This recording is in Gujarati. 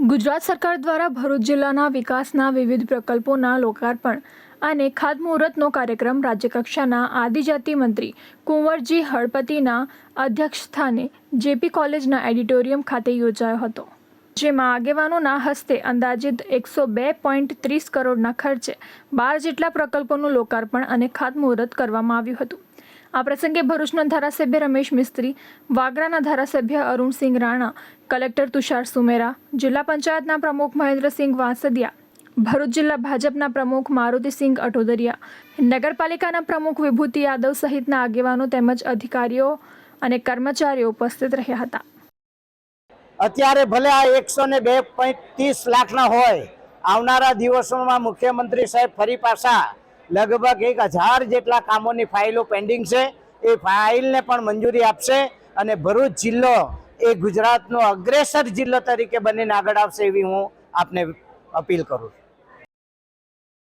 ગુજરાત સરકાર દ્વારા ભરૂચ જિલ્લાના વિકાસના વિવિધ પ્રકલ્પોના લોકાર્પણ અને ખાતમુહૂર્તનો કાર્યક્રમ રાજ્યકક્ષાના આદિજાતિ મંત્રી કુંવરજી હળપતિના અધ્યક્ષસ્થાને જેપી કોલેજના એડિટોરિયમ ખાતે યોજાયો હતો, જેમાં આગેવાનોના હસ્તે અંદાજિત એકસો બે પોઈન્ટ ત્રીસ કરોડના ખર્ચે બાર જેટલા પ્રકલ્પોનું લોકાર્પણ અને ખાતમુહૂર્ત કરવામાં આવ્યું હતું. આ પ્રસંગે ભરૂચના ધારાસભ્ય રમેશ મિસ્ત્રી, વાગરાના ધારાસભ્ય અરુણસિંહ રાણા, કલેક્ટર તુષાર સુમેરા, જિલ્લા પંચાયતના પ્રમુખ મહેન્દ્રસિંહ વાંસદિયા, ભરૂચ જિલ્લા ભાજપના પ્રમુખ મારુતિસિંહ અટોદરિયા નગરપાલિકાના પ્રમુખ વિભૂતિ યાદવ સહિતના આગેવાનો તેમજ અધિકારીઓ અને કર્મચારીઓ ઉપસ્થિત રહ્યા હતા. અત્યારે ભલે આ એકસો ને બે પોઈન્ટ ત્રીસ લાખના હોય, આવનારા દિવસોમાં મુખ્યમંત્રી સાહેબ ફરી પાછા લગભગ એક હજાર જેટલા કામોની ફાઇલો પેન્ડિંગ છે. એ ફાઇલને પણ મંજૂરી આપશે અને ભરૂચ જિલ્લો એ ગુજરાતનો અગ્રેસર જિલ્લો તરીકે બનીને આગળ આવશે એવી હું આપને અપીલ કરું છું.